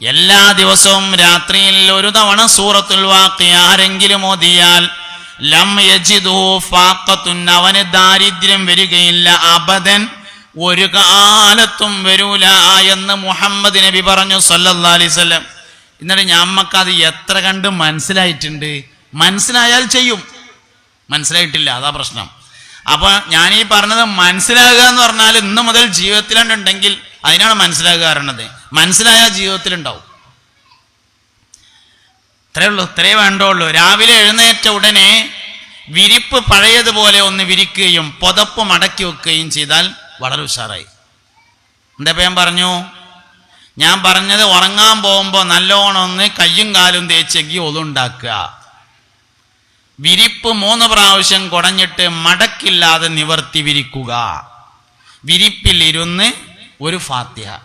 എല്ലാ ദിവസവും രാത്രിയിൽ ഒരു തവണ സൂറത്തുൽ വാക്കി ആരെങ്കിലും ഓതിയാൽ ലം യജിദു ഫാക്കത്തുൻ അവന് ദാരിദ്ര്യം വരികയില്ല അബദൻ ഒരു കാലത്തും വരൂല എന്ന് മുഹമ്മദ് നബി പറഞ്ഞു സല്ലല്ലാഹു അലൈഹി വസല്ലം. എന്നിട്ട് അത് എത്ര കണ്ട് മനസ്സിലായിട്ടുണ്ട്? മനസ്സിലായാൽ ചെയ്യും. മനസ്സിലായിട്ടില്ല അതാ പ്രശ്നം. അപ്പൊ ഞാൻ ഈ പറഞ്ഞത് മനസ്സിലാകുക എന്ന് പറഞ്ഞാൽ ഇന്ന് മുതൽ ജീവിതത്തിലുണ്ടെങ്കിൽ അതിനാണ് മനസ്സിലാക്കുക കാരണത് മനസ്സിലായ ജീവിതത്തിലുണ്ടാവും. ഇത്രേ ഉള്ളൂ ഇത്രേ വേണ്ടുള്ളൂ. രാവിലെ എഴുന്നേറ്റ ഉടനെ വിരിപ്പ് പഴയതുപോലെ ഒന്ന് വിരിക്കുകയും പുതപ്പ് മടക്കി വെക്കുകയും ചെയ്താൽ വളരെ ഉഷാറായി. എന്താ ഞാൻ പറഞ്ഞു? ഞാൻ പറഞ്ഞത് ഉറങ്ങാൻ പോകുമ്പോൾ നല്ലോണം ഒന്ന് കയ്യും കാലും തേച്ചെങ്കി ഒതുണ്ടാക്കുക. വിരിപ്പ് മൂന്ന് പ്രാവശ്യം കുടഞ്ഞിട്ട് മടക്കില്ലാതെ നിവർത്തി വിരിക്കുക. വിരിപ്പിൽ ഇരുന്ന് ഒരു ഫാത്തിഹ.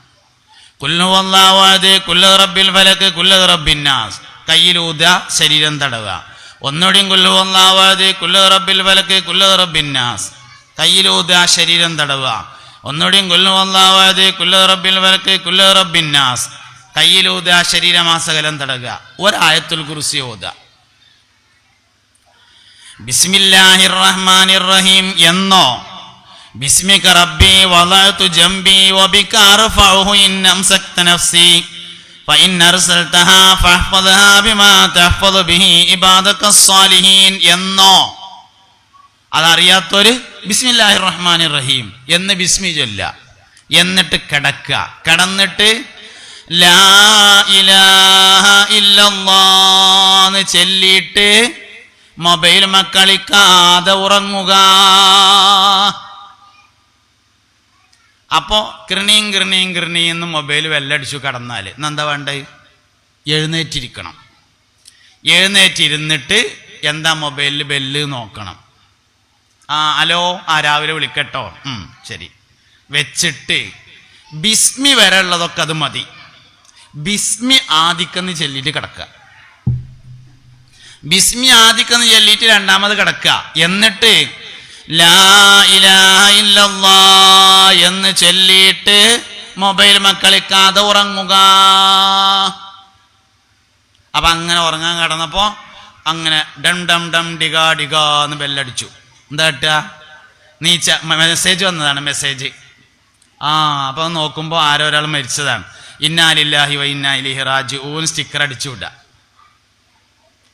കുല്ലുവല്ലാവാതെ കുല്ല റബ്ബിൽ ഫലക്ക് കുല്ല റബ്ബിന്നാസ് കയ്യിലൂത ശരീരം തടവുക. ഒന്നുകൂടിയും കുല്ലുവല്ലാവാതെ കുല്ല റബ്ബിൽ ഫലക്ക് കുല്ല റബ്ബിന്നാസ് കയ്യിലൂത ശരീരം തടവുക. ഒന്നുകൂടിയും കുല്ലുവല്ലാവാതെ കുല്ല റബ്ബിൽ ഫലക്ക് കുല്ല റബ്ബിന്നാസ് കയ്യിലൂത ശരീരമാസകലം തടവുക. ഒരായത്തുൽ കുറിസി ഓത ബിസ്മില്ലാഹിർ റഹ്മാനിർ റഹീം എന്നോ ബിസ്മിക റബ്ബി വളഅതു ജംബി വബിക അർഫഉഹു ഇൻ അംസക്ത നഫ്സി فإن أرسلتها فاحفظها بما تحفظ به عبادك الصالحين എന്നോ അതറിയാത്തൊരു ബിസ്മില്ലാഹിർ റഹ്മാനിർ റഹീം എന്ന് ബിസ്മി ചൊല്ല എന്നിട്ട് കിടക്കുക കിടന്നിട്ട് ലാ ഇലാഹ ഇല്ലല്ലാന്ന് ചൊല്ലിയിട്ട് മൊബൈൽ മക്കളിക്കാതെ ഉറങ്ങുക അപ്പോ കൃണിയും കൃണിയും കൃണിയും എന്ന് മൊബൈൽ വെല്ലടിച്ചു കടന്നാൽ എന്താ വേണ്ടത് എഴുന്നേറ്റിരിക്കണം. എഴുന്നേറ്റിരുന്നിട്ട് എന്താ മൊബൈലിൽ ബെല്ല് നോക്കണം. ആ ഹലോ ആ രാവിലെ വിളിക്കട്ടോ. ശരി. വെച്ചിട്ട് ബിസ്മി വരെ ഉള്ളതൊക്കെ അത് മതി. ബിസ്മി ആദിക്കെന്ന് ചൊല്ലിയിട്ട് കിടക്കുക ബിസ്മി ആദിക്കെന്ന് ചൊല്ലിയിട്ട് രണ്ടാമത് കിടക്കുക എന്നിട്ട് എന്ന് ചൊല്ലിയിട്ട് മൊബൈൽ മക്കളിക്കാതെ ഉറങ്ങുക. അപ്പൊ അങ്ങനെ ഉറങ്ങാൻ കിടന്നപ്പോ അങ്ങനെ ഡം ഡം ഡം ഡിഗ ഡിഗ എന്ന് ബെല്ലടിച്ചു. എന്താ കിട്ടുക? നീച്ച മെസ്സേജ് വന്നതാണ് മെസ്സേജ് ആ അപ്പൊ നോക്കുമ്പോൾ ആരോ ഒരാൾ മരിച്ചതാണ്. ഇന്നാലില്ലാഹി വൈ ഇന്നാലി ഇലൈഹി റാജിഊൻ സ്റ്റിക്കർ അടിച്ചു വിടുക.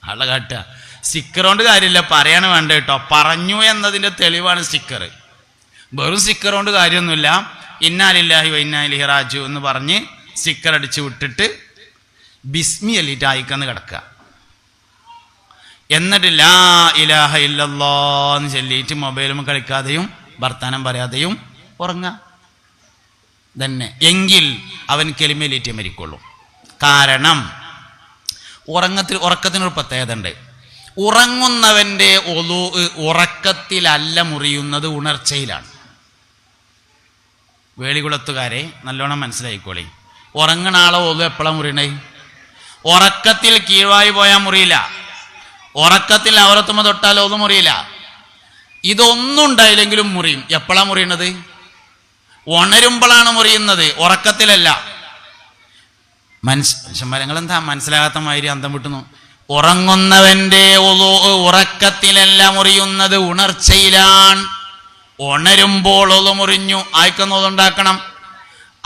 ആളെ കാട്ടുക. സ്റ്റിക്കർ കൊണ്ട് കാര്യമില്ല. പറയാണ് വേണ്ട കേട്ടോ. പറഞ്ഞു എന്നതിന്റെ തെളിവാണ് സ്റ്റിക്കർ വെറും സ്റ്റിക്കർ കൊണ്ട് കാര്യമൊന്നുമില്ല. ഇന്നാലില്ലാഹി വ ഇന്നാ ഇലൈഹി റാജു എന്ന് പറഞ്ഞ് സ്റ്റിക്കർ അടിച്ച് വിട്ടിട്ട് ബിസ്മി അല്ലിട്ട് അയക്കന്ന് കിടക്കുക. എന്നിട്ട് ലാ ഇലാഹ ഇല്ലല്ലോ എന്ന് ചൊല്ലിയിട്ട് മൊബൈലും കളിക്കാതെയും വർത്താനം പറയാതെയും ഉറങ്ങുക. തന്നെ എങ്കിൽ അവൻ കെളിമേലേറ്റേ മരിക്കുള്ളൂ. കാരണം ഉറങ്ങത്തിൽ ഉറക്കത്തിനൊരു പ്രത്യേകത ഉണ്ട് ഉറങ്ങുന്നവന്റെ ഒലു ഉറക്കത്തിലല്ല മുറിയുന്നത് ഉണർച്ചയിലാണ്. വേളികുളത്തുകാരെ നല്ലോണം മനസ്സിലായിക്കോളി. ഉറങ്ങണ ആളെ ഒലു എപ്പോഴാണ് മുറിയണേ? ഉറക്കത്തിൽ കീഴ്വായി പോയാൽ മുറിയില്ല. ഉറക്കത്തിൽ അവരത്തുമ തൊട്ടാൽ ഒന്നും മുറിയില്ല. ഇതൊന്നും ഉണ്ടായില്ലെങ്കിലും മുറിയും. എപ്പോഴാണ് മുറിയണത്? ഉണരുമ്പോഴാണ് മുറിയുന്നത്. ഉറക്കത്തിലല്ല. മനസ് മനുഷ്യന്മാരങ്ങൾ എന്താ മനസ്സിലാകാത്ത മാതിരി അന്തം വിട്ടുന്നു. ഉറങ്ങുന്നവന്റെ ഉറക്കത്തിലല്ല മുറിയുന്നത് ഉണർച്ചയിലാണ്. ഉണരുമ്പോൾ ഒതു മുറിഞ്ഞു. ആയിക്കുന്നതുണ്ടാക്കണം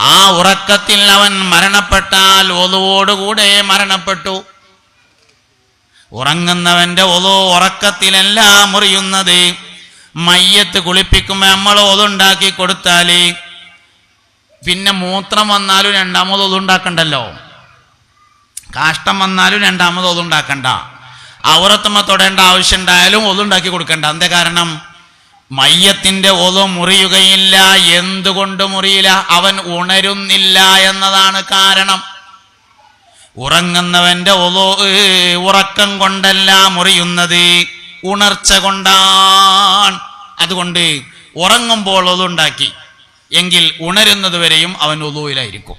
ആ ഉറക്കത്തിൽ അവൻ മരണപ്പെട്ടാൽ ഒതുവോടുകൂടെ മരണപ്പെട്ടു. ഉറങ്ങുന്നവന്റെ ഒതു ഉറക്കത്തിലല്ല മുറിയുന്നത് മയ്യത്ത് കുളിപ്പിക്കുമ്പോൾ നമ്മൾ ഒതുണ്ടാക്കി കൊടുത്താൽ പിന്നെ മൂത്രം വന്നാലും രണ്ടാമത് ഒതുണ്ടാക്കണ്ടല്ലോ കാഷ്ടം വന്നാലും രണ്ടാമത് ഒതുണ്ടാക്കണ്ട ഔറത്തുമ്മ തൊടേണ്ട ആവശ്യം ഉണ്ടായാലും ഒതുണ്ടാക്കി കൊടുക്കണ്ട. എന്താ കാരണം? മയ്യത്തിന്റെ ഒതു മുറിയുകയില്ല. എന്തുകൊണ്ട് മുറിയില്ല? അവൻ ഉണരുന്നില്ല എന്നതാണ് കാരണം. ഉറങ്ങുന്നവന്റെ ഒതു ഉറക്കം കൊണ്ടല്ല മുറിയുന്നത്. ഉണർച്ച കൊണ്ടാണ് അതുകൊണ്ട് ഉറങ്ങുമ്പോൾ ഒതുണ്ടാക്കി എങ്കിൽ ഉണരുന്നത് വരെയും അവൻ ഒതുവിലായിരിക്കും.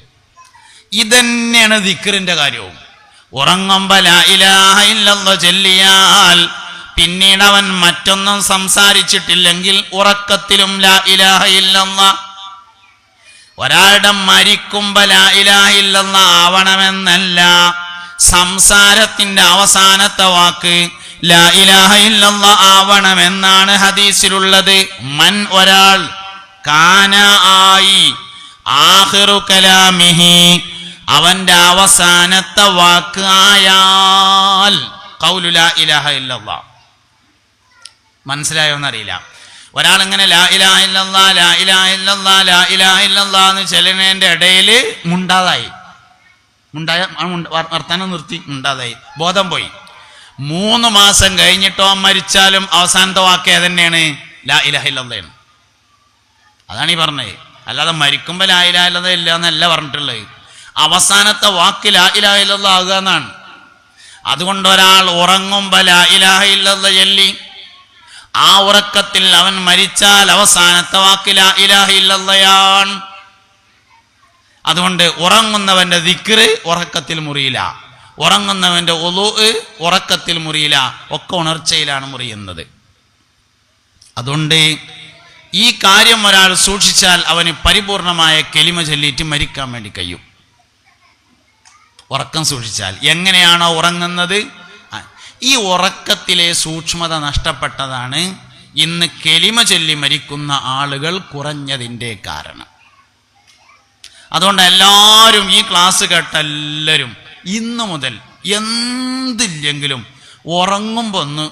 ഇതന്നെയാണ് ദിക്കറിന്റെ കാര്യവും. ഉറങ്ങുമ്പോ ചൊല്ലിയാൽ പിന്നീട് അവൻ മറ്റൊന്നും സംസാരിച്ചിട്ടില്ലെങ്കിൽ ഉറക്കത്തിലും ലാ ഇലാഹ ഇല്ലല്ലാഹ് ഒരാളുടെ മരിക്കുമ്പോ ലാ ഇലാഹ ഇല്ലെന്ന ആവണമെന്നല്ല. സംസാരത്തിന്റെ അവസാനത്തെ വാക്ക് ലാ ഇലാഹ ഇല്ലെന്ന ആവണമെന്നാണ് ഹദീസിലുള്ളത്. മൻ ഒരാൾ കാന ആയി ആഹിറു കലാമിഹി അവന്റെ അവസാനത്തെ വാക്ക് ആയാൽ കൗലുല ഇലാഹ ഇല്ലല്ലാ. മനസ്സിലായോന്നറിയില്ല ഒരാളിങ്ങനെ ലാ ഇലാ ഇല്ലല്ലാ ലാ ഇലാ ഇല്ലല്ലാ ലാ ഇലാ ഇല്ലല്ലാ എന്ന് ചെല്ലുന്നതിന്റെ ഇടയിൽ മുണ്ടാതായി. മുണ്ടായ ആ വർത്താനം നിർത്തി മുണ്ടാതായി. ബോധം പോയി. മൂന്ന് മാസം കഴിഞ്ഞിട്ടോ മരിച്ചാലും അവസാനത്തെ വാക്ക് ഏതന്നെയാണ്? ലാ ഇലാഹ ഇല്ലല്ലയാണ്. അതാണ് ഈ പറഞ്ഞത്. അല്ലാതെ മരിക്കുമ്പോൾ ലാ ഇലാ ഇല്ലാതെ ഇല്ല എന്നല്ല പറഞ്ഞിട്ടുള്ളത്. അവസാനത്തെ വാക്ക് ലാ ഇലാഹ ആകുക എന്നാണ്. അതുകൊണ്ട് ഒരാൾ ഉറങ്ങുമ്പോൾ ലാ ഇലാഹ ചൊല്ലി ആ ഉറക്കത്തിൽ അവൻ മരിച്ചാൽ അവസാനത്തെ വാക്ക് ലാ ഇലാഹ അതുകൊണ്ട് ഉറങ്ങുന്നവന്റെ ദിക്റ് ഉറക്കത്തിൽ മുറിയില്ല. ഉറങ്ങുന്നവന്റെ ഒലു ഉറക്കത്തിൽ മുറിയില്ല. ഒക്കെ ഉണർച്ചയിലാണ് മുറിയുന്നത്. അതുകൊണ്ട് ഈ കാര്യം ഒരാൾ സൂക്ഷിച്ചാൽ അവന് പരിപൂർണമായ കെലിമ ചൊല്ലിയിട്ട് മരിക്കാൻ വേണ്ടി കഴിയും. ഉറക്കം സൂക്ഷിച്ചാൽ. എങ്ങനെയാണോ ഉറങ്ങുന്നത്? ഈ ഉറക്കത്തിലെ സൂക്ഷ്മത നഷ്ടപ്പെട്ടതാണ് ഇന്ന് കെലിമ ചൊല്ലി മരിക്കുന്ന ആളുകൾ കുറഞ്ഞതിന്റെ കാരണം. അതുകൊണ്ട് എല്ലാവരും ഈ ക്ലാസ് കേട്ട എല്ലാവരും ഇന്നു മുതൽ എന്തില്ലെങ്കിലും ഉറങ്ങുമ്പോൾ ഒന്ന്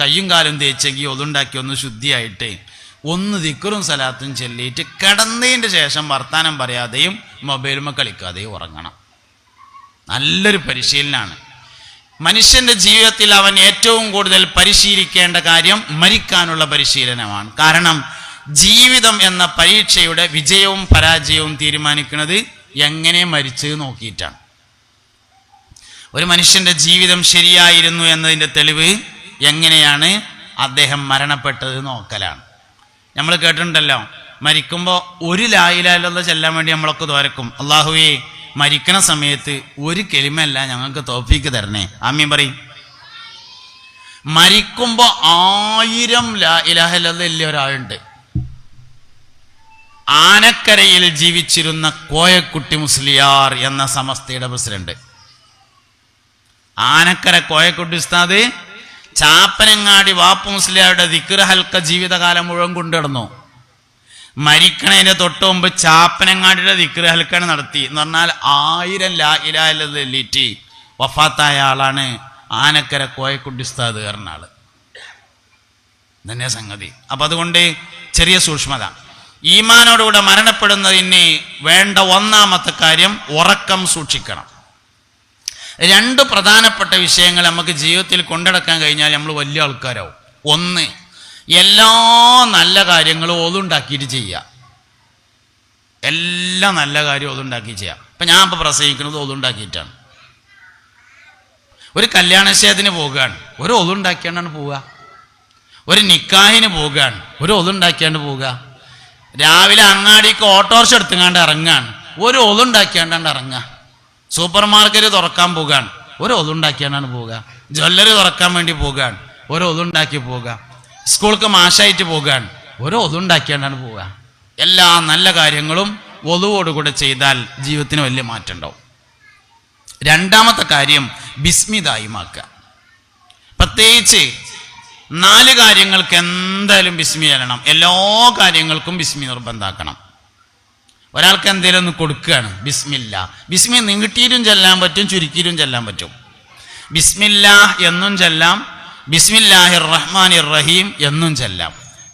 കയ്യും കാലും തേച്ചെങ്കിൽ ഒതുണ്ടാക്കി ഒന്ന് ശുദ്ധിയായിട്ട് ഒന്ന് ദിക്കറും സലാത്തും ചൊല്ലിയിട്ട് കിടന്നതിന്റെ ശേഷം വർത്താനം പറയാതെയും മൊബൈലുമ കളിക്കാതെയും ഉറങ്ങണം. നല്ലൊരു പരിശീലനമാണ് മനുഷ്യന്റെ ജീവിതത്തിൽ അവൻ ഏറ്റവും കൂടുതൽ പരിശീലിക്കേണ്ട കാര്യം മരിക്കാനുള്ള പരിശീലനമാണ്. കാരണം ജീവിതം എന്ന പരീക്ഷയുടെ വിജയവും പരാജയവും തീരുമാനിക്കുന്നത് എങ്ങനെ മരിച്ച് നോക്കിയിട്ടാണ്. ഒരു മനുഷ്യന്റെ ജീവിതം ശരിയായിരുന്നു എന്നതിന്റെ തെളിവ് എങ്ങനെയാണ് അദ്ദേഹം മരണപ്പെട്ടത് നോക്കലാണ്. നമ്മൾ കേട്ടിട്ടുണ്ടല്ലോ മരിക്കുമ്പോൾ ഒരു ലായിലാലുള്ള ചെല്ലാൻ വേണ്ടി നമ്മളൊക്കെ തോരക്കും അള്ളാഹുവേ മരിക്കണ സമയത്ത് ഒരു കെലിമല്ല ഞങ്ങൾക്ക് തോഫീക്ക് തരണേ. ആമീൻ പറയും. മരിക്കുമ്പോ ആയിരം ലാ ഇലാഹല്ല ഇല്ല ഒരാളുണ്ട്. ആനക്കരയിൽ ജീവിച്ചിരുന്ന കോയക്കുട്ടി മുസ്ലിയാർ എന്ന സമസ്തയുടെ പ്രസിഡന്റ്. ആനക്കര കോയക്കുട്ടി ഉസ്താദ് ചാപ്പനങ്ങാടി വാപ്പു മുസ്ലിയാരുടെ ദിക്ര ഹൽക്ക ജീവിതകാലം മുഴുവൻ കൊണ്ടുനടന്നു. മരിക്കണതിന്റെ തൊട്ട് മുമ്പ് ചാപ്പനങ്ങാടിയുടെ ദിക്ർ ഹൽക്കാണ് നടത്തി. എന്ന് പറഞ്ഞാൽ ആയിരം ലാ ഇലാലീറ്റ് വഫാത്തായ ആളാണ് ആനക്കര കോയക്കുട്ടി ഉസ്താദ് ആൾ തന്നെ സംഗതി. അപ്പൊ അതുകൊണ്ട് ചെറിയ സൂക്ഷ്മത. ഈമാനോടുകൂടെ മരണപ്പെടുന്നതിന് വേണ്ട ഒന്നാമത്തെ കാര്യം ഉറക്കം സൂക്ഷിക്കണം. രണ്ട് പ്രധാനപ്പെട്ട വിഷയങ്ങൾ നമുക്ക് ജീവിതത്തിൽ കൊണ്ടെടുക്കാൻ കഴിഞ്ഞാൽ നമ്മൾ വലിയ ആൾക്കാരാവും. ഒന്ന് എല്ലാ നല്ല കാര്യങ്ങളും ഓതുണ്ടാക്കിയിട്ട് ചെയ്യുക എല്ലാ നല്ല കാര്യവും ഓതുണ്ടാക്കി ചെയ്യാം. ഇപ്പം ഞാൻ ഇപ്പോൾ പ്രസംഗിക്കുന്നത് ഓതുണ്ടാക്കിയിട്ടാണ്. ഒരു കല്യാണശയത്തിന് പോകുകയാണ് ഒരു ഒതുണ്ടാക്കിയാണ്ടാണ് പോവുക. ഒരു നിക്കാഹിന് പോകുകയാണ് ഒരു ഒതുണ്ടാക്കിയാണ്ട് പോവുക. രാവിലെ അങ്ങാടിക്ക് ഓട്ടോറിക്ഷ എടുത്തുങ്ങാണ്ട് ഇറങ്ങാണ്. ഒരു ഒതുണ്ടാക്കിയാണ്ടാണ്ട് ഇറങ്ങുക. സൂപ്പർ മാർക്കറ്റ് തുറക്കാൻ പോകുകയാണ് ഒരു ഒതുണ്ടാക്കിയാണ്ടാണ് പോവുക. ജ്വല്ലറി തുറക്കാൻ വേണ്ടി പോകുകയാണ് ഒരു ഒതുണ്ടാക്കി പോവുക സ്കൂൾക്ക് മാഷായിട്ട് പോകാൻ. ഓരോ ഒതുണ്ടാക്കിയാണ്ടാണ് പോവുക. എല്ലാ നല്ല കാര്യങ്ങളും ഒതുവോടുകൂടെ ചെയ്താൽ ജീവിതത്തിന് വലിയ മാറ്റം ഉണ്ടാവും രണ്ടാമത്തെ കാര്യം ബിസ്മിതായിമാക്കുക പ്രത്യേകിച്ച് നാല് കാര്യങ്ങൾക്ക് എന്തായാലും ബിസ്മി ചെല്ലണം. എല്ലാ കാര്യങ്ങൾക്കും ബിസ്മി നിർബന്ധാക്കണം. ഒരാൾക്ക് എന്തെങ്കിലും ഒന്ന് കൊടുക്കുകയാണ് ബിസ്മില്ല. ബിസ്മി നീട്ടിയിലും ചെല്ലാൻ പറ്റും ചുരുക്കിയിലും ചെല്ലാൻ പറ്റും. ബിസ്മില്ലാ എന്നും ചെല്ലാം ബിസ്മില്ലാഹിർ റഹ്മാനിർ റഹീം എന്നും ചെല്ലാം.